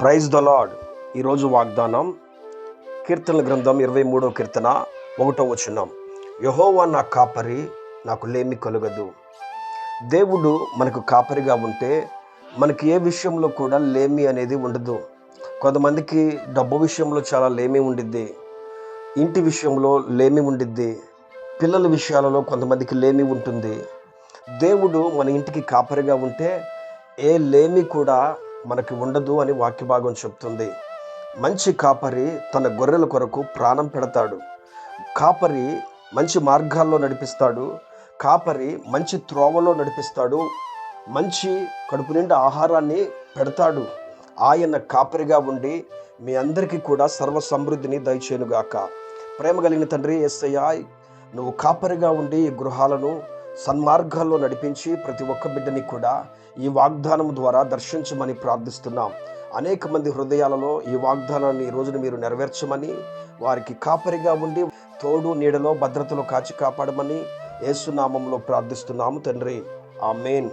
Praise the lord ఈరోజు వాగ్దానం కీర్తన గ్రంథం ఇరవై మూడో కీర్తన ఒకటో వచనం. యహోవా నా కాపరి నాకు లేమి కలుగదు. దేవుడు మనకు కాపరిగా ఉంటే మనకి ఏ విషయంలో కూడా లేమి అనేది ఉండదు. కొంతమందికి డబ్బు విషయంలో చాలా లేమి ఉండిద్ది ఇంటి విషయంలో లేమి ఉండిద్ది పిల్లల విషయాలలో కొంతమందికి లేమి ఉంటుంది. దేవుడు మన ఇంటికి కాపరిగా ఉంటే ఏ లేమి కూడా మనకి ఉండదు అని వాక్య భాగం చెప్తుంది. మంచి కాపరి తన గొర్రెల కొరకు ప్రాణం పెడతాడు. కాపరి మంచి మార్గాల్లో నడిపిస్తాడు. కాపరి మంచి త్రోవలో నడిపిస్తాడు. మంచి కడుపు నిండా ఆహారాన్ని పెడతాడు. ఆయన కాపరిగా ఉండి మీ అందరికీ కూడా సర్వ సమృద్ధిని దయచేనుగాక ప్రేమ కలిగిన తండ్రి ఎస్ఐ నువ్వు కాపరిగా ఉండి ఈ గృహాలను సన్మార్గాల్లో నడిపించి ప్రతి ఒక్క బిడ్డని కూడా ఈ వాగ్దానం ద్వారా దర్శించమని ప్రార్థిస్తున్నాం. అనేక మంది హృదయాలలో ఈ వాగ్దానాన్ని ఈ రోజున మీరు నెరవేర్చమని వారికి కాపరిగా ఉండి తోడు నీడలో భద్రతలో కాచి కాపాడమని ఏసునామంలో ప్రార్థిస్తున్నాము తండ్రి. ఆ మెయిన్